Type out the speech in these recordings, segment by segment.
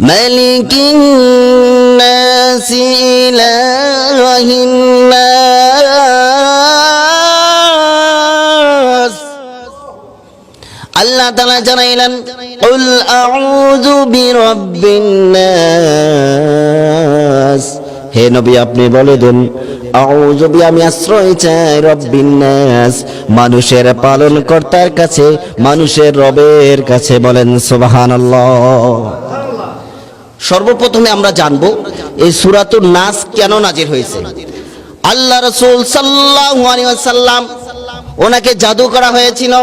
ملك الناس إله الناس আল্লাহ তালা জানাইলেন قل أعوذ برب الناس হে নবী আপনি বলে দেন আউযু বি আমি আশ্রয় চাই রব্বিন নাস মানুষের পালন কর্তার কাছে মানুষের রবের কাছে বলেন সুবহানাল্লাহ সর্বপ্রথমে আমরা জানব এই সূরাতুন নাস কেন নাজির হয়েছে। আল্লাহ রাসূল ওয়াসাল্লাম ওনাকে জাদু করা হয়েছিল।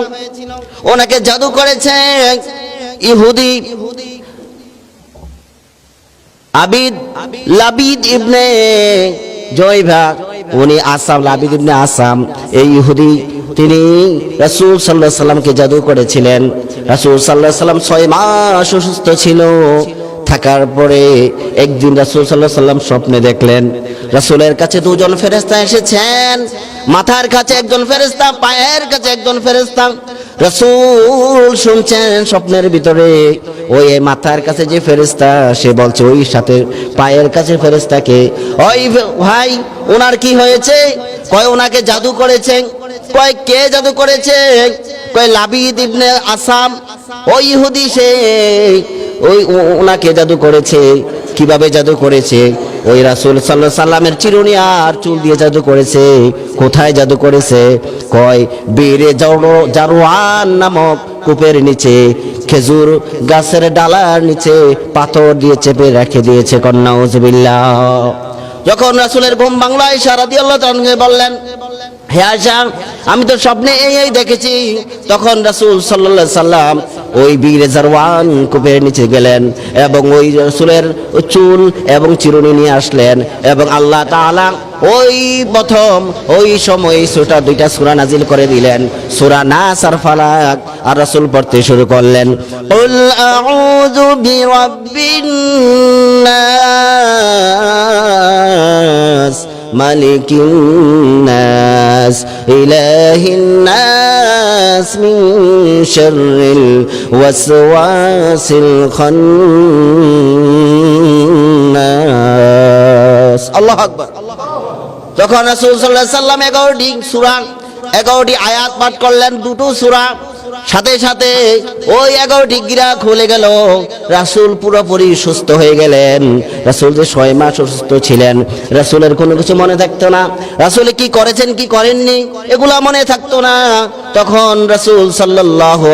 ওনাকে জাদু করেছে ইহুদি আবিদ লাবিদ ইবনে জয়ভা উনি আসাম, লাবিদ ইবনে আসাম, এই ইহুদি। তিনি রাসূল আলাইহি সাল্লামকে জাদু করেছিলেন। রাসূল আলাইহি সাল্লাম ছয় মাস অসুস্থ ছিল। থাকার পরে একদিন রাসূল আলাইহি সাল্লাম স্বপ্নে দেখলেন, রাসূলের কাছে দুজন ফেরেশতা এসেছেন। মাথার কাছে একজন ফেরেশতা, পায়ের কাছে একজন ফেরেশতা। রাসূল শুনছেন স্বপ্নের ভিতরে, ওই মাথার কাছে যে ফেরেশতা, সে বলছে, ওই সাথে, পায়ের কাছে ফেরেশতাকে ওই ভাই, ওনার কি হয়েছে? কয়, ওনাকে জাদু করেছে কয়, কে জাদু করেছে? কয়, লাবিদ ইবনে আসাম। ওই ইহুদি সে। ওই ওনাকে জাদু করেছে, কীভাবে জাদু করেছে? ওই রাসূল আলাইহি সাল্লামের চিরুনি আর চুল দিয়ে জাদু করেছে। কোথায় জাদু করেছে? কয় জারো, জারোয়ান নামক কূপের নিচে, খেজুর গাছের ডালার নিচে পাথর দিয়ে চেপে রেখে দিয়েছে কন্যা উজবিল্লাহ যখন রাসুলের ঘুম বাংলায় সারা দিয়ে আল্লাহ বললেন, হে আয়সা আমি তো স্বপ্নে এই এই দেখেছি। তখন রাসূল আলাইহি সাল্লাম ওই বীর জারওয়ান কূপের নিচে গেলেন এবং ওই রসুলের চুল এবং চিরুনি নিয়ে আসলেন এবং আল্লাহ তাআলা ওই প্রথম, ওই সময় সূরা দুইটা সূরা নাজিল করে দিলেন। সূরা নাস আর ফালাক। আর রাসূল পড়তে শুরু করলেন নাস। ملك الناس إله الناس من شر الوسواس الخناس الله أكبر তখন রাসূল সাল্লাল্লাহু আলাইহি সাল্লাম এগারোটি সূরা এগারোটি আয়াত পাঠ করলেন দুটো সূরা সাথে সাথে ওই এগারোটি গিরা খুলে গেল। রাসূল পুরোপুরি সুস্থ হয়ে গেলেন। রাসূল যে ছয় মাস অসুস্থ ছিলেন, রাসূলের কোনো কিছু মনে থাকতো না। রাসূল কি করেছেন, কি করেননি, এগুলা মনে থাকতো না। তখন রাসূল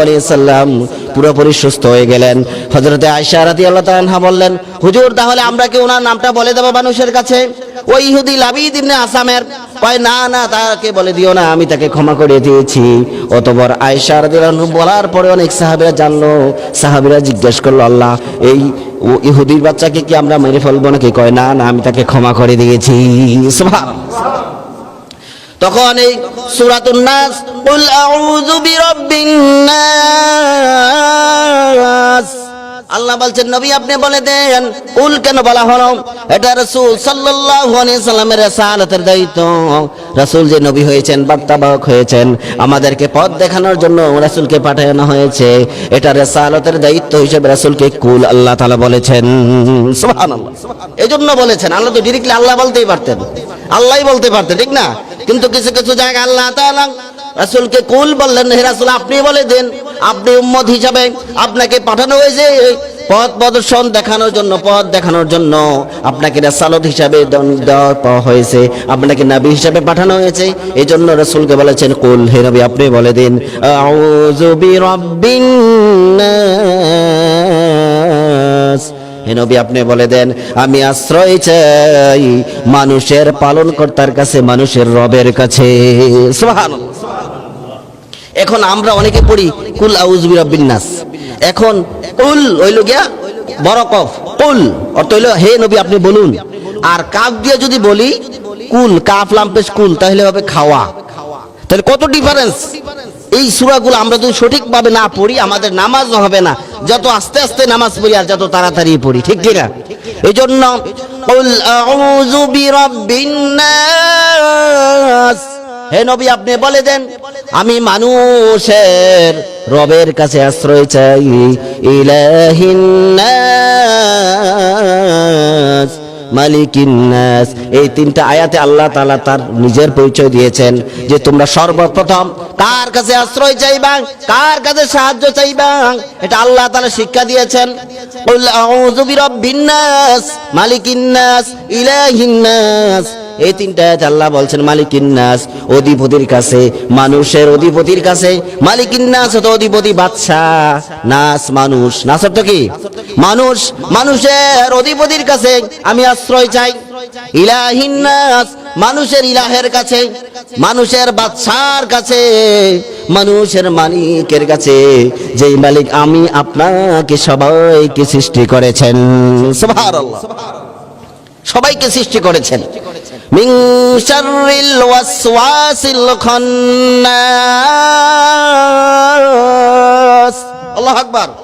আলাইহি সাল্লাম পুরোপুরি সুস্থ হয়ে গেলেন। হযরতে আয়েশা রাদিয়াল্লাহু তাআলা বললেন, হুজুর, তাহলে আমরা কি ওনার নামটা বলে দেবো মানুষের কাছে? ওই ইহুদি লাবিদ ইবনে আসামের কয়, না না, তাকে বলে দিও না, আমি তাকে ক্ষমা করে দিয়েছি। আয়েশা রাদিয়াল্লাহু বলার পরে অনেক সাহাবীরা জানলো। সাহাবীরা জিজ্ঞেস করল, আল্লাহ, এই ইহুদির বাচ্চাকে কি আমরা মেরে ফেলব নাকি? কয়, না না, আমি তাকে ক্ষমা করে দিয়েছি। তখন এই সূরাতুন নাস, কুল আউযু বিরাব্বিন নাস। আল্লাহ বলছেন, নবী আপনি বলে দেন কুল কেন বলা হলো? এটা রাসূল সাল্লামের রিসালাতের দায়িত্ব। রাসূল যে নবী হয়েছেন, বার্তাবাহক হয়েছেন, আমাদেরকে পথ দেখানোর জন্য রাসূলকে পাঠানো হয়েছে। এটা রিসালাতের দায়িত্ব হিসেবে রাসূলকে কুল আল্লাহ তাআলা বলেছেন। সুবহানাল্লাহ এজন্য বলেছেন, আল্লাহ তো ডিরেক্টলি আল্লাহ বলতেই পারতেন। আল্লাহই বলতে পারতেন, ঠিক না? কিন্তু কিছু কিছু জায়গায় আল্লাহ তাআলা রাসূলকে কুল বললেন, হে রাসূল আপনি বলে দেন। আপনি উম্মত হিসাবে আপনাকে পাঠানো হয়েছে পথ প্রদর্শন দেখানোর জন্য, পথ দেখানোর জন্য আপনাকে রাসালত হিসাবে হয়েছে, আপনাকে নাবি হিসাবে পাঠানো হয়েছে। এই জন্য রসুলকে বলেছেন, কুল, হে নবী, আপনি বলে দিন, আউযু বিরাব্বিন নাস। হে নবী, আপনি বলে দেন, আমি আশ্রয় চাই মানুষের পালন কর্তার কাছে, মানুষের রবের কাছে। সুবহানাল্লাহ। এখন আমরা অনেকে পড়ি, কুল আউযু বিরাব্বিন নাস। এখন কুল হইল গিয়া বড় কফ কুল অর্থ হইল, হে নবী, আপনি বলুন। আর কাফ দিয়ে যদি বলি, কুল কাফ লাম্পেশ কুল, তাহলে হবে খাওয়া। তাহলে কত ডিফারেন্স এই সূরাগুলো আমরা যদি সঠিকভাবে না পড়ি, আমাদের নামাজ হবে না। যত আস্তে আস্তে নামাজ পড়ি আর যত তাড়াতাড়ি পড়ি, ঠিক কিনা এই জন্য আউযু বিরাব্বিন নাস। হে নবী আপনি বলে দেন আমি মানুষের রবের কাছে আশ্রয় চাই। ইলাহিন্নাস মালিকিন্নাস এই তিনটা আয়াতে আল্লাহ তাআলা তার নিজের পরিচয় দিয়েছেন যে তোমরা সর্বপ্রথম কার কাছে আশ্রয় চাইবা, কার কাছে সাহায্য চাইবা? এটা আল্লাহ তাআলা শিক্ষা দিয়েছেন। কুল আউযু বিরাব্বিন নাস, মালিকিন নাস, ইলাহিন নাস। এই তিনটা আল্লাহ বলছেন, মালিকিন নাস, অধিপতির কাছে, মানুষের অধিপতির কাছে, মালিকিন নাস হতো অধিপতি বাদশাহ, নাস মানুষ। নাস অর্থ কি? মানুষ, মানুষের অধিপতির কাছে আমি আশ্রয় চাই। ইলাহিন নাস, মানুষের ইলাহের কাছে, মানুষের বাদশার কাছে, মানুষের মালিকের কাছে, যেই মালিক আমি আপনাকে সবাইকে সৃষ্টি করেছেন। সবাইকে সৃষ্টি করেছেন। মিন শাররিল ওয়াসওয়াসিল খান্নাস। আল্লাহু আকবার।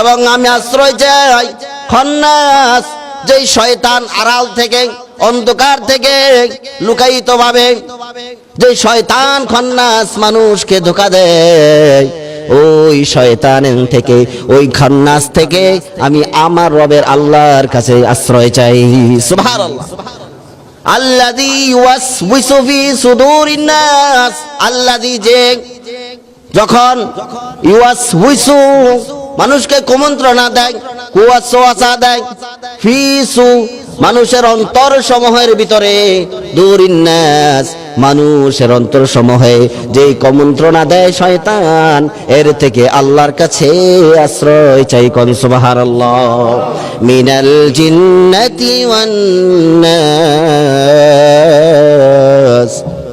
এবং আমি আশ্রয় চাই। খন্নাস, যেই শয়তান আড়াল থেকে, অন্ধকার থেকে লুকায়িত ভাবে যে শয়তান খন্নাস মানুষকে ধোকা দেয়, ওই শয়তানের থেকে, ওই খন্নাস থেকে আমি আমার রবের আল্লাহর কাছে আশ্রয় চাই। সুবহানাল্লাহ। আল্লাযী ওয়াসওয়িসু ফি আল্লাযী যে, যখন ইউয়াসউইসু মানুষকে কুমন্ত্রণা দেয় কুয়াশা দেয় ফিসু মানুষের অন্তর সমূহের ভিতরে দুরিন্নাস মানুষের অন্তর সমূহে যেই কুমন্ত্রণা দেয় শয়তান, এর থেকে আল্লাহর কাছে আশ্রয় চাই কোন সুবহানাল্লাহ। মিনাল জিন্নাতি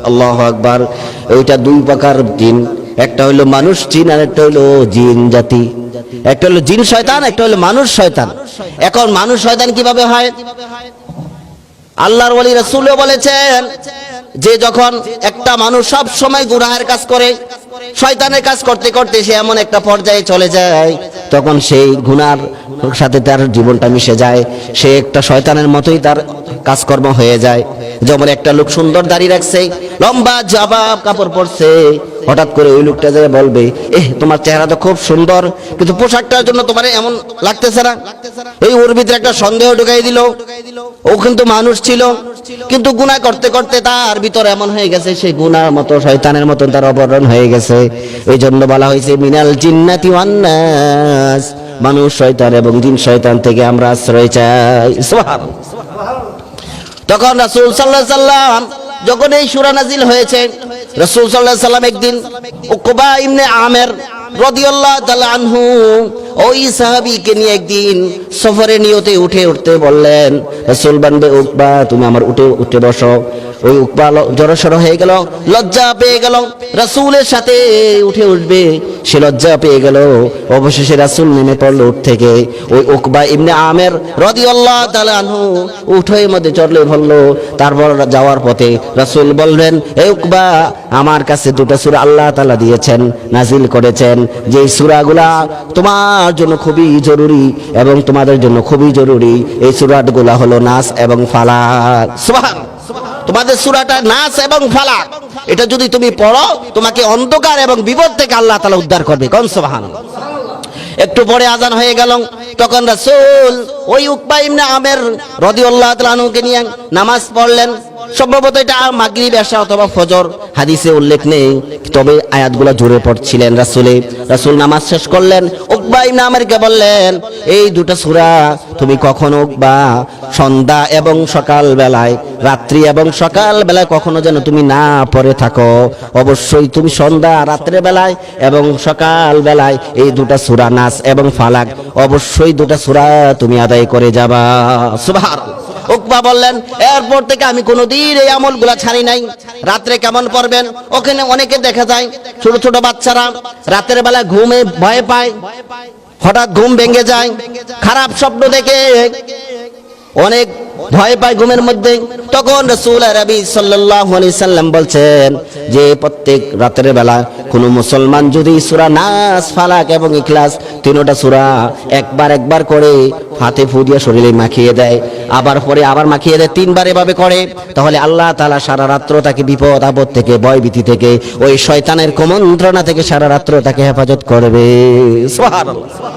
আল্লাহু আকবার ওইটা দুই প্রকার জিন একটা হলো মানুষ, জিন, আর একটা হলো জিন জাতি। একটা হলো জিন শয়তান, একটা হলো মানুষ শয়তান। এখন মানুষ শয়তান কীভাবে হয়? আল্লাহর ওয়ালি রাসূলও বলেছেন যে যখন একটা মানুষ সব সময় গুনাহের কাজ করে শয়তানের কাজ করতে করতে সে এমন একটা পর্যায়ে চলে যায়, তখন সেই গুনার সাথে তার জীবনটা মিশে যায়। সে একটা শয়তানের মতোই তার কাজকর্ম হয়ে যায়। যেমন একটা লোক সুন্দর দাড়ি রাখছে, লম্বা জবাব কাপড় পরছে, হঠাৎ করে ওই লোকটা যারা বলবে, এহ, তোমার চেহারা তো খুব সুন্দর, কিন্তু পোশাকটার জন্য তোমার এমন লাগতেছে না। এই ওর ভিতরে একটা সন্দেহ ঢুকাই দিল। ও কিন্তু মানুষ ছিল, কিন্তু গুনাহ করতে করতে তার ভিতরে এমন হয়ে গেছে সেই গুনার মতো, শয়তানের মতো তার অবরণ হয়ে গেছে। এই জন্য বলা হয়েছে, মিনাল জিন্নাতি ওয়ান্নাস মানুষ শয়তান এবং জিন শয়তান থেকে আমরা আশ্রয় চাই। তখন রাসূল সাল্লাল্লাহু আলাইহি সাল্লাম যখন এই সূরা নাজিল হয়েছে, রাসূল সাল্লাল্লাহু আলাইহি সাল্লাম একদিন উকবা ইবনে আমের উঠে আমার উঠে উঠে উঠে সে লজ্জা পেয়ে গেল। অবশেষে রাসূল নেমে পড়ল উঠ থেকে। ওই উকবা আমের আনহু উঠের মধ্যে তারপর যাওয়ার পথে রাসূল বললেন হে উকবা, আমার কাছে দুটো সূরা আল্লাহ তাআলা দিয়েছেন নাজিল করেছেন। যে সূরাগুলা তোমার জন্য খুবই জরুরি এবং তোমাদের জন্য খুবই জরুরি, এই সূরাগুলা হলো নাস এবং সুবহান। তোমাদের সূরাটা নাস এবং ফালাক। এটা যদি তুমি পড়ো, তোমাকে অন্ধকার এবং বিপদ থেকে আল্লাহ তালা উদ্ধার করবে। কোন সুবহানাল্লাহ একটু পরে আজান হয়ে গেল। তখন রাসূল ওই উকবা ইবনে আমের রাদিয়াল্লাহু তাআলা আনহুকে নিয়ে নামাজ পড়লেন। সম্ভবত এটা মাগরিব, এশা অথবা ফজর। হাদিসে উল্লেখ নেই, তবে আয়াতগুলো জোরে পড়ছিলেন রাসুলে। রাসুল নামাজ শেষ করলেন, উকবা ইবনে আমেরকে বললেন, এই দুটো সূরা তুমি কখনো বা সন্ধ্যা এবং সকাল বেলায় রাত্রি এবং সকাল বেলায় কখনো যেন তুমি না পড়ে থাকো। অবশ্যই তুমি সন্ধ্যা রাত্রে বেলায় এবং সকাল বেলায় এই দুটা সূরা নাস এবং ফালাক, অবশ্যই দুটা সূরা তুমি আদায় করে যাবা। সুবহানাল্লাহ। উকবা বললেন, এরপর থেকে আমি কোনোদিন এই আমলগুলা ছাড়ি নাই। রাত্রে কেমন পড়বেন? ওখানে অনেকে দেখা যায়, ছোট ছোট বাচ্চারা রাতের বেলা ঘুমে ভয় পায়, হঠাৎ ঘুম ভেঙে যায়, খারাপ স্বপ্ন দেখে অনেক ভয় পায় ঘুমের মধ্যে। তখন রসুল রবি আলাইহি সাল্লাম বলছেন যে, প্রত্যেক রাতের বেলা কোন মুসলমান যদি সুরা নাস, ফালাক এবং ইখলাস তিনটা সুরা একবার একবার করে হাতে ফু দিয়ে শরীরে মাখিয়ে দেয়, আবার পরে আবার মাখিয়ে দেয়, তিনবার এভাবে করে, তাহলে আল্লাহ তালা সারা রাত্র তাকে বিপদ, আপদ থেকে ভয় ভীতি থেকে, ওই শয়তানের কুমন্ত্রণা থেকে সারা রাত্র তাকে হেফাজত করবে। সুবহানাল্লাহ।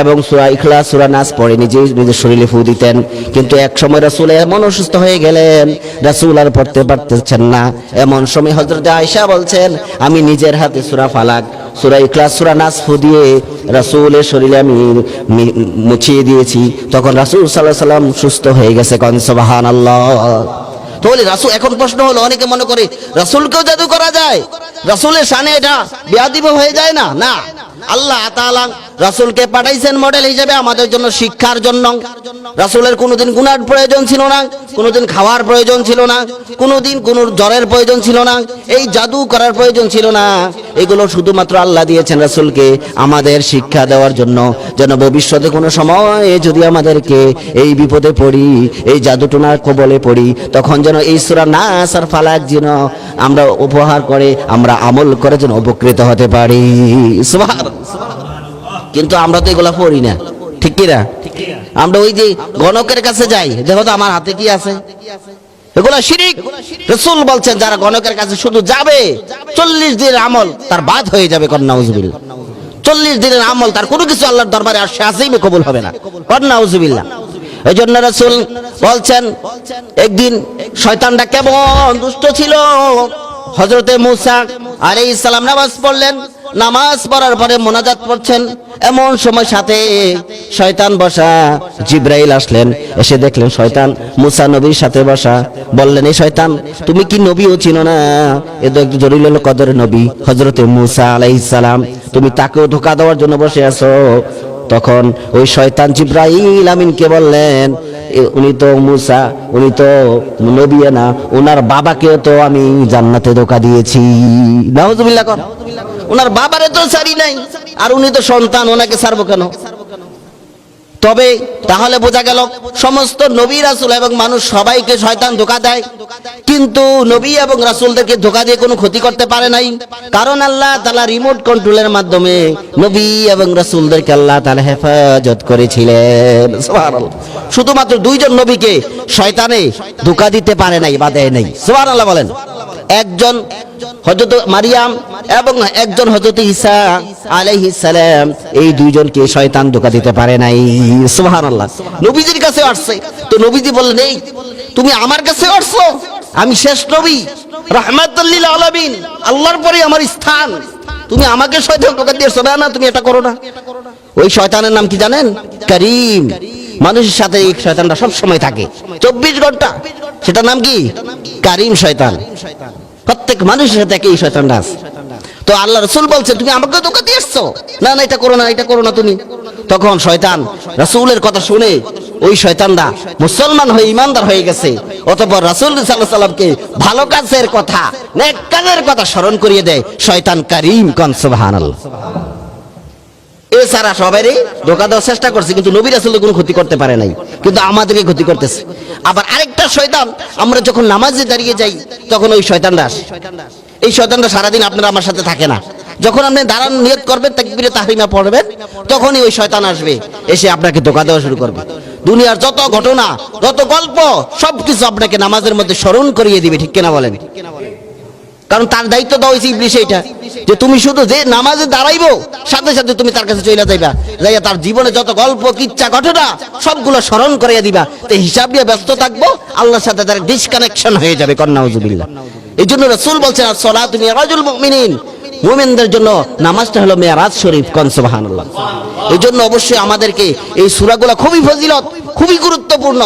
এবং সূরা ইখলাস, সূরা নাস পড়ে নিজে নিজের শরীরে ফু দিতেন। কিন্তু এক সময় রাসূল এমন অসুস্থ হয়ে গেলেন, রাসূল আর পড়তে পারতেছেন না। এমন সময় হযরতে আয়সা বলছেন, আমি নিজের হাতে সূরা ফালাক, সূরা ইখলাস, সূরা নাস ফু দিয়ে রাসূলের শরীরে আমি মুছিয়ে দিয়েছি। তখন রাসূল আলাইহি সাল্লাম সুস্থ হয়ে গেছে, কন আল্লাহ তাহলে রাসূল, এখন প্রশ্ন হলো, অনেকে মনে করে রাসূলকেও জাদু করা যায়? রাসূলের সানে এটা বেয়াদিব হয়ে যায় না? না। আল্লাহ তাআলা রাসূলকে পাঠাইছেন মডেল হিসেবে আমাদের জন্য শিক্ষার জন্য। রাসূলের কোনোদিন গুনার প্রয়োজন ছিল না, কোনোদিন খাওয়ার প্রয়োজন ছিল না, কোনোদিন কোনো জ্বরের প্রয়োজন ছিল না, এই জাদু করার প্রয়োজন ছিল না। এগুলো শুধুমাত্র আল্লাহ দিয়েছেন রাসুলকে আমাদের শিক্ষা দেওয়ার জন্য। যেন ভবিষ্যতে কোনো সময় যদি আমাদেরকে এই বিপদে পড়ি, এই জাদুটোনার কবলে পড়ি, তখন যেন এই সূরা নাস আর ফালাক যেন আমরা উপহার করে, আমরা আমল করে যেন উপকৃত হতে পারি। কিন্তু আমরা তো এগুলা পড়ি না। ঠিক কি না আমরা ওই যে গণকের কাছে যাই, দেখো তো আমার হাতে কি আছে? এগুলো শিরিক। রসুল বলছেন, যারা গণকের কাছে শুধু যাবে, চল্লিশ দিনের আমল তার বাদ হয়ে যাবে চল্লিশ দিনের আমল তার কোনো কিছু আল্লাহর দরবারে আর শাসিমে কবুল হবে না কন্যা উজবিল্লা এই জন্য রসুল বলছেন, একদিন শয়তানটা কেমন দুষ্ট ছিল হজরতে মুসা আরে ইসলাম নামাজ পড়লেন। নামাজ পড়ার পরে মোনাজাত পড়ছেন। এমন সময় সাথে শয়তান বসা, জিব্রাইল আসলেন। এসে দেখলেন শয়তান মুসা নবীর সাথে বসা। বললেন, এই শয়তান, তুমি কি নবীও চিনো না? এ তো একটু জরিল কদরের নবী হজরতে মুসা আলাইহিস সালাম। তুমি তাকেও ধোকা দেওয়ার জন্য বসে আছো। তখন ওই শয়তান জিব্রাইল আমিনকে বললেন উনি তো মুসা, উনি তো নবী না ওনার বাবাকেও তো আমি জান্নাতে ধোকা দিয়েছি। নাউজুবিল্লাহ কর। ওনার বাবারে তো সারি নাই, আর উনি তো সন্তান, ওনাকে সারবো কেন? তবে তাহলে বোঝা গেল সমস্ত নবী রাসূল এবং মানুষ সবাইকে শয়তান ধোকা দেয়। কিন্তু নবী এবং রাসূলদেরকে ধোকা দিয়ে কোনো ক্ষতি করতে পারে নাই। কারণ আল্লাহ তালা রিমোট কন্ট্রোলের মাধ্যমে নবী এবং রাসূলদেরকে আল্লাহ তাআলা হেফাজত করেছিলেন। শুধুমাত্র দুইজন নবীকে শয়তানে ধোকা দিতে পারে নাই বা দেয় নাই। আল্লাহ বলেন। একজন হযরত মারিয়াম এবং একজন হযরত ঈসা আলাইহিস সালাম। এই দুইজনকে শয়তান ধোকা দিতে পারে নাই। সুবহানাল্লাহ। নবীজির কাছে আসছে। তো নবীজি বললেন, এই, তুমি আমার কাছে আসছো? আমি শেষ নবী। লিল আলামিন। আল্লাহর পরে আমার স্থান। তুমি আমাকে শয়তান ধোকা দিয়েছ। না, তুমি এটা করো না। ওই শয়তানের নাম কি জানেন? করিম। মানুষের সাথে এই শয়তানটা সব সময় থাকে। চব্বিশ ঘণ্টা। সেটার নাম কি? কারিম শয়তান। প্রত্যেক মানুষের সাথে এই শয়তানটা আছে। তো আল্লাহ রসুল বলছে, তুমি আমাকে ধোকা দিয়ে এসছো না না, এটা করো না, এটা করো না তুমি। তখন শয়তান রাসূলের কথা শুনে ওই শয়তানরা মুসলমান হয়ে ইমানদার হয়ে গেছে। অতঃপর রাসূল সাল্লাল্লাহু সাল্লামকে ভালো কাজের কথা, নেক কাজের কথা স্মরণ করিয়ে দেয় শয়তান কারিম কন, সুবহানাল্লাহ। এছাড়া সবারই ধোকা দেওয়ার চেষ্টা করছে, কিন্তু নবী রাসূল কোনো ক্ষতি করতে পারে নাই, কিন্তু আমাদেরকে ক্ষতি করতেছে। আবার আরেকটা শয়তান, আমরা যখন নামাজে দাঁড়িয়ে যাই, তখন ওই শয়তানরা আসে। এই শয়তানরা সারাদিন আপনারা আমার সাথে থাকে না। যখন আপনি দাঁড়ান, নিয়ত করবেন, তাকবীরে তাহরিমা পড়বেন, তখনই ওই শয়তান আসবে, এসে আপনাকে ধোকা দেওয়া শুরু করবে। দুনিয়ার যত ঘটনা, যত গল্প, সবকিছু আপনাকে নামাজের মধ্যে স্মরণ করিয়ে দিবে, ঠিক কিনা বলেন? কারণ তার দায়িত্ব দেওয়া হয়েছে ইবলিশ এইটা যে তুমি শুধু যে নামাজে দাঁড়াইবো, সাথে সাথে তুমি তার কাছে চলে যাইবা। যাইয়া তার জীবনে যত গল্প, কিচ্ছা ঘটনা সবগুলো স্মরণ করিয়ে দিবা। তো হিসাব নিয়ে ব্যস্ত থাকব, আল্লাহর সাথে তার ডিসকানেকশন হয়ে যাবে কন্যাউজুবিল্লাহ এই জন্য রসুল বলছেন, আর সলা তুমি রাজুল মুমিনিন। মুমিনদের জন্য নামাজটা হলো মেয়ারাজ শরীফ, কন সুবহানাল্লাহ। এই জন্য অবশ্যই আমাদেরকে এই সূরাগুলো খুবই ফজিলত, খুবই গুরুত্বপূর্ণ।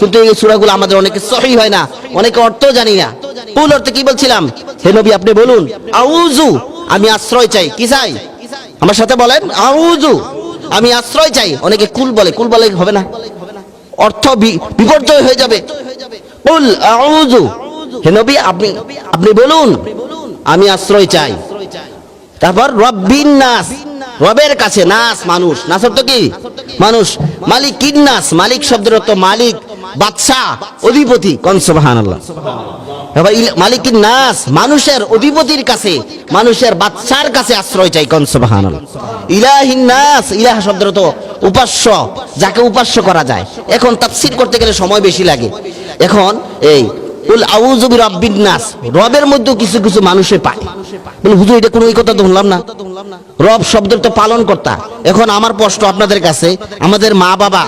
কিন্তু এই সূরাগুলো আমাদের অনেকে সহি হয় না, অনেকে অর্থ জানি না। মূল অর্থে কি বলছিলাম? হে নবী, আপনি বলুন আউজু আমি আশ্রয় চাই। কি চাই? আমার সাথে বলেন আউজু আমি আশ্রয় চাই। অনেকে কুল বলে কুল বলে হবে না। অর্থ বিপর্যয় হয়ে যাবে। কুল আউজু হে নবী, আপনি আপনি বলুন, আমি আশ্রয় চাই। তারপর, রব্বিন নাস। রবের কাছে, নাস, মানুষ। নাস অর্থ কি? মানুষ। মালিক নাস মালিক শব্দের অর্থ মালিক। বাদশাহ অধিপতি কনসবাহান সুবহানাল্লাহ। এবার ইল- মালিক নাস, মানুষের অধিপতির কাছে, মানুষের বাদশার কাছে আশ্রয় চাই কনসবাহান ইলাহিন নাস, ইলাহ শব্দ তো উপাস্য, যাকে উপাস্য করা যায়। এখন তাফসীর করতে গেলে সময় বেশি লাগে। এখন এই রবের মধ্যেও কিছু কিছু মানুষে পায়। হুজুর, এটা কোনো কথা না। রব তো পালন কর্তা এখন আমার প্রশ্ন আপনাদের কাছে, আমাদের মা বাবা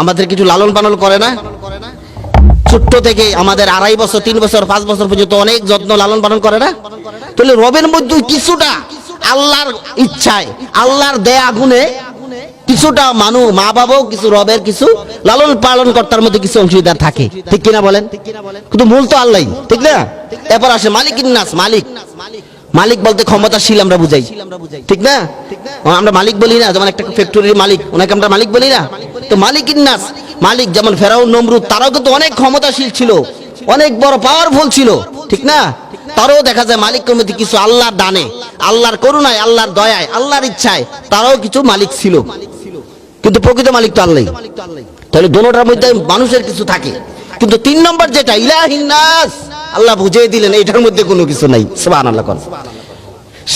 আমাদের কিছু লালন পালন করে না? ছোট্ট থেকে আমাদের আড়াই বছর, তিন বছর, পাঁচ বছর পর্যন্ত অনেক যত্ন লালন পালন করে না? তাহলে রবের মধ্যে কিছুটা আল্লাহর ইচ্ছায়, আল্লাহর দেয়া গুণে কিছুটা মানু, মা বাবাও কিছু রবের কিছু লালন পালন কর্তার মধ্যে কিছু অংশীদার থাকে। ঠিক কিনা বলেন? কিন্তু মূল তো আল্লাহ ঠিক না? এরপর আসে মালিক নাস মালিক। মালিক বলতে ক্ষমতাশীল আমরা বুঝাই। ঠিক না? আমরা মালিক বলি না, যেমন একটা ফ্যাক্টরির মালিক, ওনাকে আমরা মালিক বলি না। তো মালিক নাস মালিক যেমন ফেরাউন, নমরুদ, তারাও কিন্তু অনেক ক্ষমতাশীল ছিল, অনেক বড় পাওয়ারফুল ছিল, ঠিক না? তারাও দেখা যায় মালিক কমিটি কিছু আল্লাহর দানে, আল্লাহর করুণায়, আল্লাহর দয়ায়, আল্লাহর ইচ্ছায় তারাও কিছু মালিক ছিল। কিন্তু প্রকৃত মালিক তো আল্লাহ তাহলে দোনোটার মধ্যে মানুষের কিছু থাকে। কিন্তু তিন নম্বর যেটা, ইলাহিন নাস, আল্লাহ বুঝিয়ে দিলেন, এটার মধ্যে কোনো কিছু নাই। সুবহানাল্লাহ কোন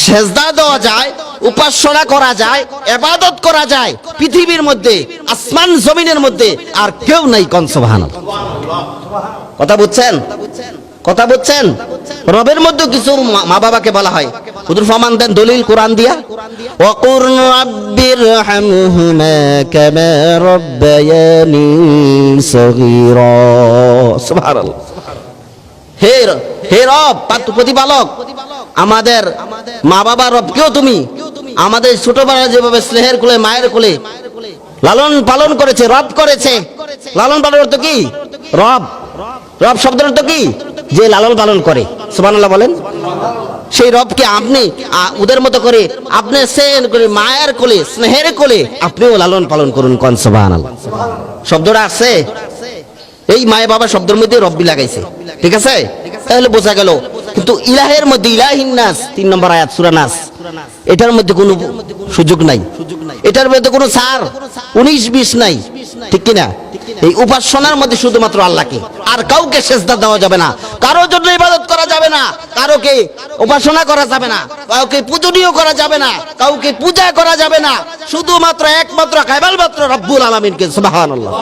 সেজদা দেওয়া যায়, উপাসনা করা যায় এবাদত করা যায়, পৃথিবীর মধ্যে, আসমান জমিনের মধ্যে, আর কেউ নাই কন সুবহানাল্লাহ। কথা বুঝছেন? কথা বুঝছেন রবের মধ্যে কিছু মা- বাবাকে বলা হয়। হুজুর ফমান দেন দলিল কোরআন দিয়া। ওয়াকুর রাব্বির হামহুমা কামা রাব্বায়ানি সগীরা। সুবহানাল্লাহ। হে হে রব পাত- প্রতিপালক, আমাদের মা বাবা রব রবকেও তুমি? আমাদের ছোটবেলা যেভাবে স্নেহের কোলে, মায়ের কোলে লালন পালন করেছে, রব করেছে। লালন পালন অর্থ কি? রব। রব শব্দের অর্থ কি? যে লালন পালন করে। সুবহানাল্লাহ বলেন। সেই রবকে আপনি ওদের মতো করে আপনি সেন করে, মায়ের কোলে, স্নেহের কোলে আপনিও লালন পালন করুন কন সুবহানাল্লাহ। শব্দটা আছে? এই মায়ে বাবা শব্দের মধ্যে রব্বি লাগাইছে। ঠিক আছে? তাহলে বোঝা গেল, কিন্তু ইলাহের মধ্যে ইলাহিন নাস, তিন নম্বর আয়াত, সূরা নাস, এটার মধ্যে কোনো সুযোগ নাই। এটার মধ্যে কোনো সার, উনিশ বিশ নাই। ঠিক কিনা? এই উপাসনার মধ্যে শুধুমাত্র আল্লাহকে আর কাউকে সেজদা দেওয়া যাবে না। কারোর জন্য ইবাদত করা যাবে না। কারোকে উপাসনা করা যাবে না। কাউকে পূজনীয় করা যাবে না। কাউকে পূজা করা যাবে না। শুধুমাত্র একমাত্র কেবলমাত্র রব্বুল আলামিনকে, সুবহানাল্লাহ।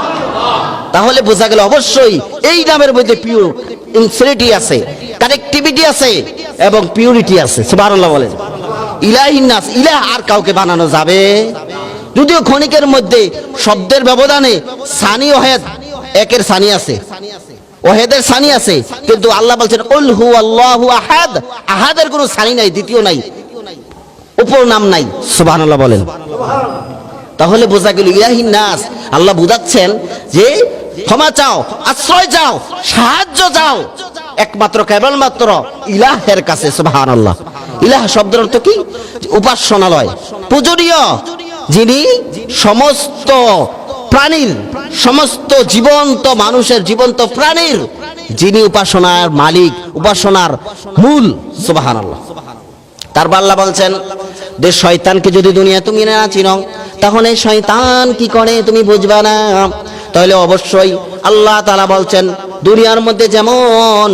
তাহলে বোঝা গেল অবশ্যই এই নামের মধ্যে পিওর ইনসিনিটি আছে কানেক্টিভিটি আছে এবং পিউরিটি আছে। সুবহানাল্লাহ বলেন। ইলাহিন নাস, ইলাহ আর কাউকে বানানো যাবে যদিও ক্ষণিকের মধ্যে শব্দের ব্যবধানে সানি ওহেদ একের সানি আছে। ওহেদের সানি আছে, কিন্তু আল্লাহ বলছেন, উল হু আল্লাহু আহাদ। আহাদের কোনো সানি নাই, দ্বিতীয় নাই। উপর নাম নাই, সুবহানাল্লাহ বলেন। তাহলে বোঝা গেল, ইলাহিন নাস, আল্লাহ বুঝাচ্ছেন যে ক্ষমা চাও, আশ্রয় চাও, সাহায্য চাও, একমাত্র, কেবলমাত্র ইলাহের কাছে, সুবহানাল্লাহ। ইলাহ শব্দের অর্থ কি? উপাসনালয়। পূজনীয়। যিনি সমস্ত প্রাণীর, সমস্ত জীবন্ত মানুষের জীবন্ত প্রাণীর, যিনি উপাসনার মালিক, উপাসনার মূল তারপর আল্লাহ বলছেন যে শয়তানকে যদি দুনিয়া তুমি না চিনো, তাহলে শয়তান কি করে তুমি বুঝবা না? তাহলে অবশ্যই আল্লাহ তাআলা বলছেন, দুনিয়ার মধ্যে যেমন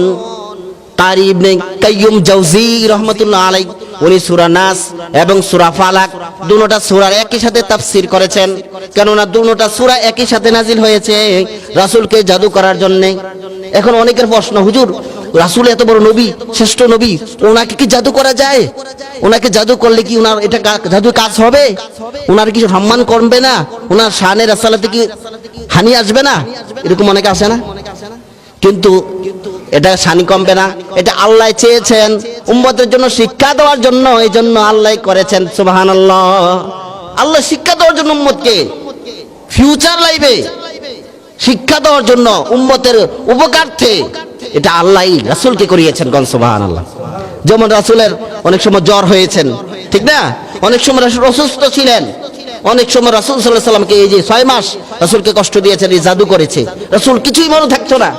তার ইবনে কাইয়ুম জাউজি রহমতুল্লাহ আলাই উনি সুরা নাস এবং সূরা ফালাক দুটোটা সূরার একই সাথে তাফসীর করেছেন। কেননা দুটোটা সূরা একই সাথে নাজিল হয়েছে রাসূলকে জাদু করার জন্য। এখন অনেকের প্রশ্ন, হুজুর, রাসূল এত বড় নবী, শ্রেষ্ঠ নবী, ওনাকে কি জাদু করা যায়? ওনাকে জাদু করলে কি ওনার এটা জাদু কাজ হবে? ওনার কি সম্মান করবে না? ওনার শানের রাসালাতে কি হানি আসবে না? এরকম অনেকে আসে না? কিন্তু এটা শানি কমবে না, এটা আল্লাহ চেয়েছেন। উম্মতের জন্য শিক্ষা দেওয়ার জন্য, এই জন্য আল্লাহ করেছেন সুবাহান আল্লাহ আল্লাহ শিক্ষা দেওয়ার জন্য উম্মতকে। ফিউচার লাইফে শিক্ষা দেওয়ার জন্য উম্মতের উপকার্থে এটা আল্লাহ রাসূলকে করিয়েছেন গন সুবাহান আল্লাহ যেমন রাসূলের অনেক সময় জ্বর হয়েছেন, ঠিক না? অনেক সময় রাসূল অসুস্থ ছিলেন। অনেক সময় রাসুল সাল্লাহ সাল্লামকে এই যে ছয় মাস রাসুলকে কষ্ট দিয়েছেন, এই জাদু করেছে। রাসুল কিছুই মনে থাকতো না,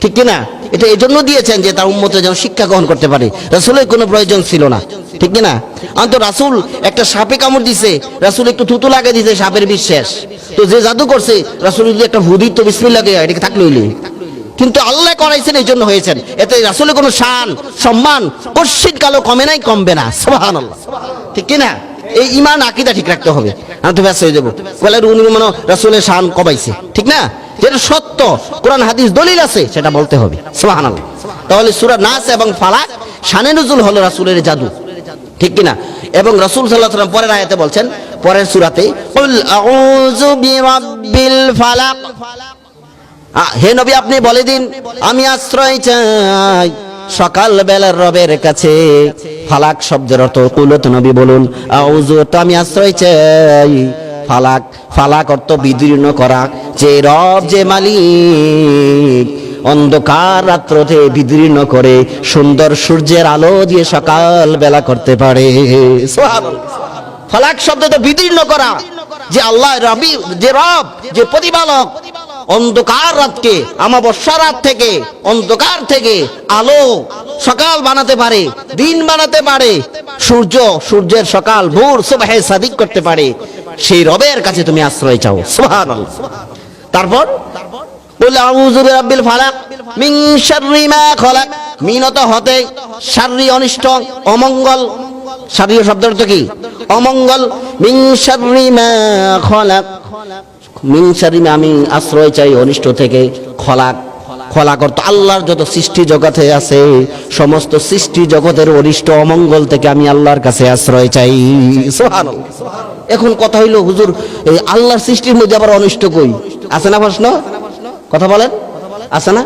ঠিক কিনা? এটা এই জন্য দিয়েছেন যে তার উন্মতে যেন শিক্ষা গ্রহণ করতে পারে। রাসুলের কোনো প্রয়োজন ছিল না। ঠিক কিনা? অন্ত রাসুল একটা সাপে কামড় দিছে, রাসুল একটু থুতু লাগিয়ে দিছে, সাপের বিশ্বাস। তো যে জাদু করছে, রাসুল যদি একটা ভুদির তো বিসমিল্লাকে এটাকে থাকলে হইলে। কিন্তু আল্লাহ করাইছেন, এই জন্য হয়েছেন। এতে রাসুলের কোনো শান, সম্মান কশিন কালো কমে নাই, কমবে না। সোহান ঠিক কিনা? এই ইমান আকিদা ঠিক রাখতে হবে। আমি তো ব্যস্ত হয়ে যাব। বলে উনি মনে, রাসুলের শান কমাইছে। ঠিক না? যেটা সত্য, কোরআন, হাদিস দলিল আছে, সেটা বলতে হবে। সোহান তাহলে সুরা নাস এবং ফালাক, শানে নজুল হলো রাসুলের জাদু। ঠিক কিনা? এবং রাসূল সাল্লাল্লাহু আলাইহি পরের আয়াতে বলছেন, পরের সূরাতে হে নবী, আপনি বলে দিন, আমি আশ্রয় চাই সকাল বেলার রবের কাছে। ফালাক শব্দের অর্থ কুলত, নবী বলুন, আউযু, তো আমি আশ্রয় চাই ফালাক ফালাক অর্থ বিদীর্ণ করা। যে রব, যে মালিক, অন্ধকার রাত্রতে বিদীর্ণ করে, সুন্দর সূর্যের আলো দিয়ে সকাল বেলা করতে পারে। ফালাক শব্দ তো বিদীর্ণ করা। যে আল্লাহ রবি, যে রব, যে প্রতিপালক অন্ধকার রাতকে আমাবস্যা রাত থেকে, অন্ধকার থেকে আলো সকাল বানাতে পারে, দিন বানাতে পারে, সূর্য, সূর্যের সকাল, ভোর, সুবহে সাদিক করতে পারে। সেই রবের কাছে তুমি আশ্রয় চাও তারপর ফালাক মিন মিনত হতে অনিষ্ট, অমঙ্গল। শব্দ কি? অমঙ্গল। মিন শাররি খলাক। মিন শাররি আমি আশ্রয় চাই অনিষ্ট থেকে খলাক খলাক অর্থ আল্লাহর যত সৃষ্টি জগতে আছে, সমস্ত সৃষ্টি জগতের অনিষ্ট অমঙ্গল থেকে আমি আল্লাহর কাছে আশ্রয় চাই। সুবহানাল্লাহ। এখন কথা হইল, হুজুর, এই আল্লাহর সৃষ্টির মধ্যে আবার অনিষ্ট কই? আছে না প্রশ্ন? কথা বলেন? আছে না?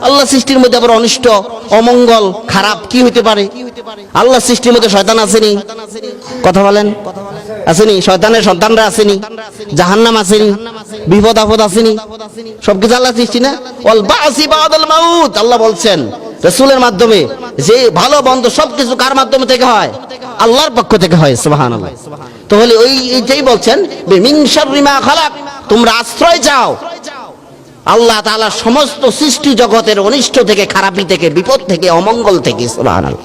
আল্লাহ সৃষ্টির মধ্যে আবার অনিষ্ট, অমঙ্গল, খারাপ কি হইতে পারে? আল্লাহ সৃষ্টির মধ্যে শয়তান আসেনি? কথা বলেন? আসেনি, শয়তানের সন্তানরা আসেনি, জাহান্নাম আসেনি, বিপদ আপদ আসেনি। সবকিছু আল্লাহ সৃষ্টি না? বাসি বাদাল মাউত। আল্লাহ বলছেন, রসুলের মাধ্যমে যে ভালো বন্ধ সবকিছু কার মাধ্যমে থেকে হয়? আল্লাহর পক্ষ থেকে হয়, সুবহানাল্লাহ। তাহলে ওই এইটাই বলছেন তোমরা আশ্রয় চাও। আল্লাহ তাআলা সমস্ত সৃষ্টি জগতের অনিষ্ট থেকে, খারাপি থেকে, বিপদ থেকে, অমঙ্গল থেকে, সুবহানাল্লাহ।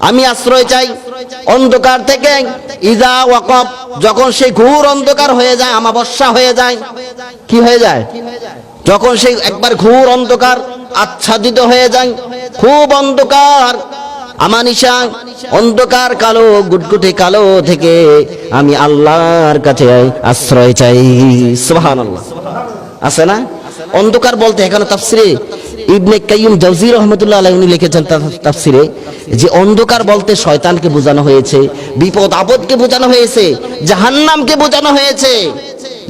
আমি আশ্রয় চাই। অন্ধকার থেকে ইজা ওয়াকব, যখন সেই ঘোর অন্ধকার হয়ে যায়, আমাবস্যা হয়ে যায়, কি হয়ে যায়? যখন সেই একবার ঘোর অন্ধকার আচ্ছাদিত হয়ে যায়, খুব অন্ধকার আমানিশা অন্ধকার কালো, গুটগুটে কালো থেকে আমি আল্লাহর কাছে আশ্রয় চাই। সুবহানাল্লাহ। আছে না? অন্ধকার বলতে এখানে তাফসিরে ইবনে কাইয়ুম জাওজি রহমতুল্লাহ আলাইহি উনি লিখেছেন তাফসিরে যে অন্ধকার বলতে শয়তানকে বোঝানো হয়েছে, বিপদ আপদকে বোঝানো হয়েছে, জাহান্নামকে বোঝানো হয়েছে।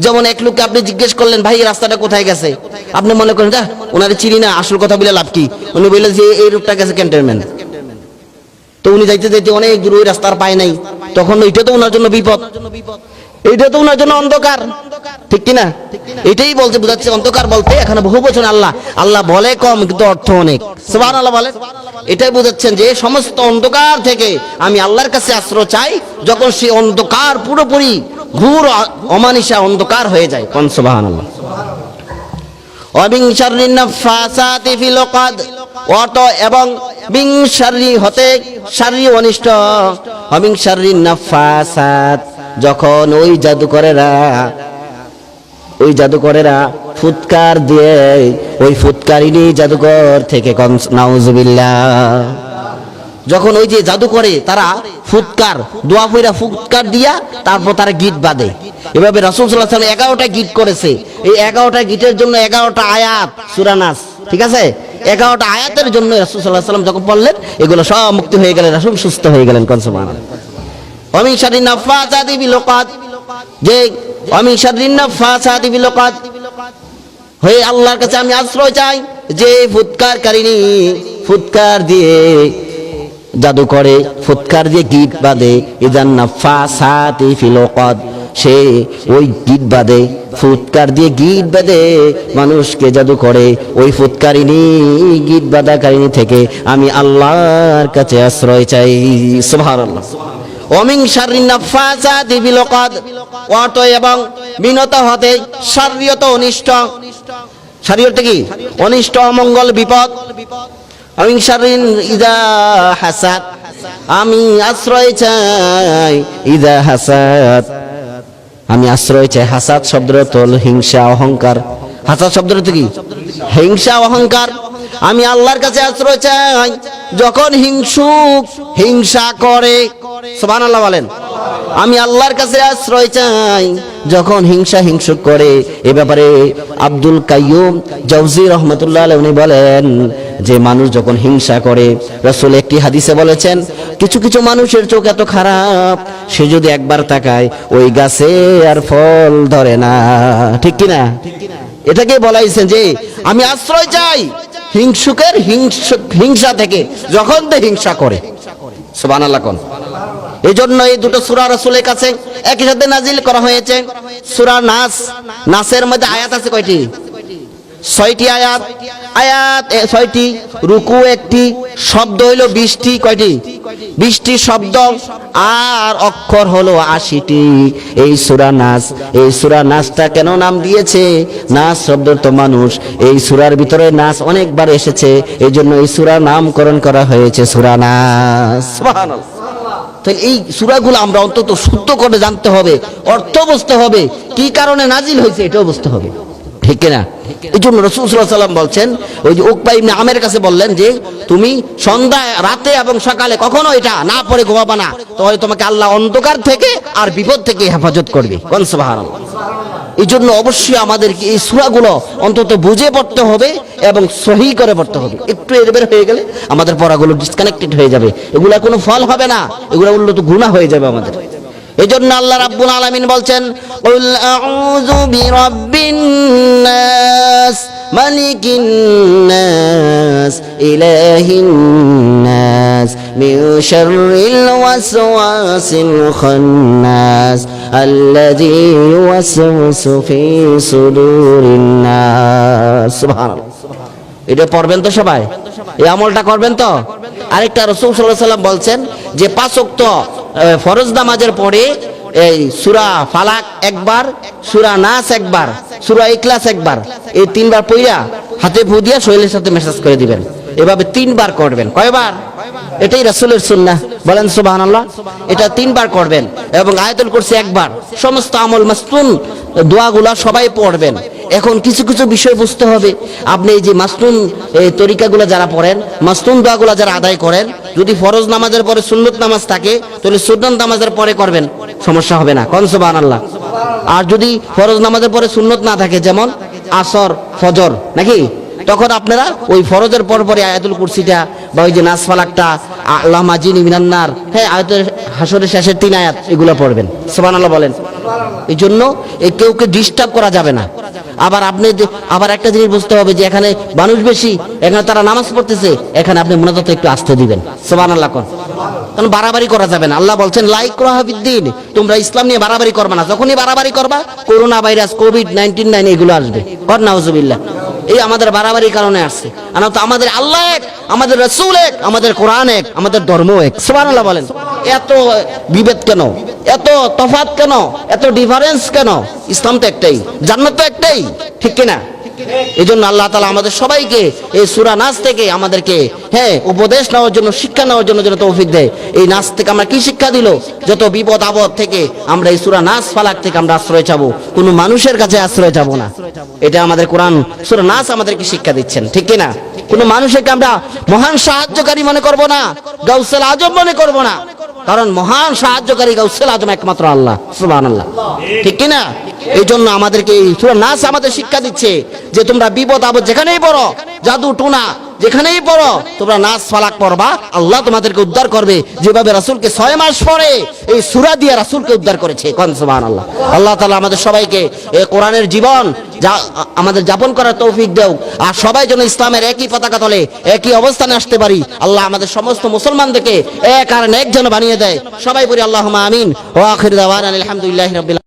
যেমন এক লোককে আপনি জিজ্ঞেস করলেন, ভাই রাস্তাটা কোথায় গেছে? আপনি মনে করেন যা ওনারে চিনি না, আসল কথা বলে লাভ কি? উনি বললেন যে, এই রূপটা গেছে ক্যান্টনমেন্ট। তো উনি যাইতে যাইতে অনেক দূর ওই রাস্তার পায় নাই। তখন ওইটা তো ওনার জন্য বিপদ। এইটা তো ওনার জন্য অন্ধকার। ঠিক কিনা? এটাই বলতে বোঝাচ্ছে অন্ধকার বলতে এখানে বহু বছর আল্লাহ। আল্লাহ বলে কম, কিন্তু অর্থ অনেক। সুবহান আল্লাহ বলে এটাই বোঝাচ্ছেন যে সমস্ত অন্ধকার থেকে আমি আল্লাহর কাছে আশ্রয় চাই, যখন সেই অন্ধকার পুরোপুরি ঘুর অমানিসা অন্ধকার হয়ে যায়। কোন সুবহান আল্লাহ অত এবং বিং হতে শাররি অনিষ্ট। অবিং নাফাসাত যখন ওই জাদুকরেরা ওই জাদুকরেরা ফুৎকার দিয়ে ওই ফুৎকারিনী জাদুকর থেকে কন নাউজুবিল্লাহ। যখন ওই যে জাদু করে তারা ফুৎকার, দোয়া ফইরা ফুৎকার দিয়া তারপর তারা গীত বাঁধে। এভাবে রাসূল সাল্লাল্লাহু আলাইহি ওয়াসাল্লাম এগারোটা গীত করেছে। এই এগারোটা গীতের জন্য এগারোটা আয়াত সুরানাস ঠিক আছে? এগারোটা আয়াতের জন্য রাসূল সাল্লাল্লাহু আলাইহি ওয়াসাল্লাম যখন পড়লেন, এগুলো সব মুক্তি হয়ে গেলেন, রাসূল সুস্থ হয়ে গেলেন, কোন অমিন শারিন নাফাসাতি বিল উকাদ যে অমিন শারিন বিল উকাদ হয়ে আল্লাহর কাছে আমি আশ্রয় চাই যে ফুৎকারকারিনী ফুৎকার দিয়ে জাদু করে, ফুৎকার দিয়ে গীত বাদে ইদান নাফা সাতি ফিলোকদ সে ওই গীত বাদে ফুৎকার দিয়ে গীত বাদে মানুষকে জাদু করে। ওই ফুৎকারিনী গীত বাদাকারিনী থেকে আমি আল্লাহর কাছে আশ্রয় চাই। সুবহানাল্লাহ। অমিং ফিলোকদ অত এবং বিনত হতে শারীয়ত অনিষ্ট। শারীরতে কি? অনিষ্ট, অমঙ্গল, বিপদ। অমিং শারিন ইদা হাসাদ। আমি আশ্রয় চাই, ইদা হাসাদ। আমি আশ্রয় চাই। হাসাদ শব্দের তোল হিংসা, অহংকার। হাসাদ অর্থ কি? হিংসা, অহংকার। আমি আল্লাহর কাছে আশ্রয় চাই। যখন হিংসুক, হিংসা করে, সুবহানাল্লাহ বলেন। আমি আল্লাহর কাছে আশ্রয় চাই। যখন হিংসা, হিংসুক করে, এ ব্যাপারে আব্দুল কাইয়ুম জৌজি রহমতুল্লাহ উনি বলেন যে, মানুষ যখন হিংসা করে, রসুল একটি হাদিসে বলেছেন, কিছু কিছু মানুষের চোখ এত খারাপ, সে যদি একবার তাকায়, ওই গাছে আর ফল ধরে না। ঠিক কি না এটাকে বলাইছেন যে, আমি আশ্রয় চাই হিংসুকের হিংসুক- হিংসা থেকে যখন তে হিংসা করে। কোন। এই জন্য এই দুটো সুরা রসুলের কাছে একই সাথে নাজিল করা হয়েছে। সুরা নাস নাসের মধ্যে আয়াত আছে কয়টি? ছয়টি আয়াত। আয়াত ছয়টি রুকু একটি শব্দ হইল বিশটি কয়টি? বিশটি শব্দ আর অক্ষর হলো আশিটি। এই সুরা নাচ এই সুরা নাচটা কেন নাম দিয়েছে? নাচ শব্দ তো মানুষ। এই সুরার ভিতরে নাচ অনেকবার এসেছে। এই জন্য এই সুরা নামকরণ করা হয়েছে সুরা নাচ। তাহলে এই সুরাগুলো আমরা অন্তত শুদ্ধ করে জানতে হবে অর্থ বুঝতে হবে। কি কারণে নাজিল হয়েছে এটাও বুঝতে হবে। ঠিক না এই জন্য রসুল সাল্লাহ সাল্লাম বলছেন, ওই যে উকবা ইবনে আমের কাছে বললেন যে, তুমি সন্ধ্যায় রাতে এবং সকালে কখনো এটা না পড়ে ঘুমাবা না। তাহলে তোমাকে আল্লাহ অন্ধকার থেকে আর বিপদ থেকে হেফাজত করবে। কোন সুবহানাল্লাহ। এই জন্য অবশ্যই আমাদেরকে এই সুরাগুলো অন্তত বুঝে পড়তে হবে এবং সহি করে পড়তে হবে। একটু এরবের হয়ে গেলে আমাদের পড়াগুলো ডিসকানেক্টেড হয়ে যাবে। এগুলা কোনো ফল হবে না। এগুলো বললে তো গুণা হয়ে যাবে আমাদের। এই জন্য আল্লাহ রাব্বুল আলামিন বলছেন কুল আউযু বিরাব্বিন নাস মালিকিন নাস ইলাহিন নাস মিন শাররিল ওয়াসওয়াসিল খান্নাস আল্লাযী ইউওয়াসওয়িসু ফি সুদুরিন নাস। সুবহানাল্লাহ। এটা পড়বেন তো সবাই? এই আমলটা করবেন তো? আরেকটা রসুল সাল্লাহ সাল্লাম বলছেন যে পাঁচ ওয়াক্ত, ফরজ নামাজের পরে, এই সুরা ফালাক একবার, সুরা নাস একবার, সুরা ইকলাস একবার, এই তিনবার পইরা হাতে ফু দিয়া শৈলের সাথে মেসেজ করে দিবেন। এভাবে তিনবার করবেন। কয়বার? এটাই রাসূলের সুন্নাহ। বলেন সুবহানাল্লাহ। এটা তিনবার করবেন এবং আয়াতুল করছে একবার। সমস্ত আমল মাস্তুন দোয়াগুলা সবাই পড়বেন। এখন কিছু কিছু বিষয় বুঝতে হবে। আপনি এই যে মাসতুন তরিকাগুলো যারা পড়েন মাসতুন দোয়াগুলো যারা আদায় করেন, যদি ফরজ নামাজের পরে সুন্নত নামাজ থাকে, তাহলে সুন্নত নামাজের পরে করবেন। সমস্যা হবে না। কন সুবহানাল্লাহ? আর যদি ফরজ নামাজের পরে সুন্নত না থাকে, যেমন আসর, ফজর, নাকি? তখন আপনারা ওই ফরজের পর পরে আয়াতুল কুরসিটা বা ওই যে নাস ফালাকটা আল্লাহ মাজিনি মিনান্নার হ্যাঁ আয়াতের হাসরের শেষের তিন আয়াত এগুলো পড়বেন। সুবহানাল্লাহ বলেন। এই জন্য এই কেউকে ডিস্টার্ব করা যাবে না। আবার আপনি আবার একটা জিনিস বুঝতে হবে যে এখানে মানুষ বেশি, এখানে তারা নামাজ পড়তেছে, এখানে আপনি মূলত একটু আসতে দিবেন। সুবহানাল্লাহ কোন। কারণ বাড়াবাড়ি করা যাবে না। আল্লাহ বলছেন লাইক রাহাবিদ্দিন তোমরা ইসলাম নিয়ে বাড়াবাড়ি করবে না। যখনই বাড়াবাড়ি করবা, corona virus, covid nineteen nine এগুলো আসবে। কর, নাউজুবিল্লাহ। এই আমাদের বাড়াবাড়ির কারণে আসছে। তো আমাদের আল্লাহ এক, আমাদের রসুল এক, আমাদের কোরআন এক, আমাদের ধর্ম এক। সুবহানাল্লাহ বলেন। এত বিভেদ কেন? এত তফাত কেন? এত ডিফারেন্স কেন? ইসলাম তো একটাই, জান্নাত তো একটাই, ঠিক কিনা? এই জন্য আল্লাহ তালা আমাদের সবাইকে এই সুরা নাচ থেকে আমাদেরকে হ্যাঁ উপদেশ নেওয়ার জন্য, শিক্ষা নেওয়ার জন্য যেন তৌফিক দেয়। এই নাচ থেকে আমরা কি শিক্ষা দিল? যত বিপদ আপদ থেকে আমরা এই সুরা নাচ ফালাক থেকে আমরা আশ্রয় চাবো। কোনো মানুষের কাছে আশ্রয় চাবো না। এটা আমাদের কোরআন, সুরা নাচ আমাদেরকে শিক্ষা দিচ্ছেন, ঠিক কিনা কোনো মানুষকে আমরা মহান সাহায্যকারী মনে করব না, গাউসেল আজম মনে করব না। কারণ মহান সাহায্যকারী গাউসেল আজম একমাত্র আল্লাহ, সুবহানাল্লাহ। ঠিক কিনা এই জন্য আমাদেরকে এই সূরা নাস আমাদের শিক্ষা দিচ্ছে যে তোমরা বিপদ আপদ যেখানেই পড়ো, জাদু, টুনা, যেখানেই পড়ো, তোমরা নাচ ফালাক পড়বা। আল্লাহ তোমাদেরকে উদ্ধার করবে। যেভাবে রাসূলকে ছয় মাস পরে এই সূরা দিয়ে রাসূলকে উদ্ধার করেছে। কোন সুবহানাল্লাহ। আল্লাহ তাআলা আমাদের সবাইকে এই কোরআনের জীবন যা, আমাদের যাপন করার তৌফিক দেও। আর সবাই যেন ইসলামের একই পতাকা তলে, একই অবস্থানে আসতে পারি। আল্লাহ আমাদের সমস্ত মুসলমানদেরকে এক আর এক যেন বানিয়ে দেয়। সবাই বলি আল্লাহ আমিন। ও আখির আলহামদুলিল্লাহ রাব্বিল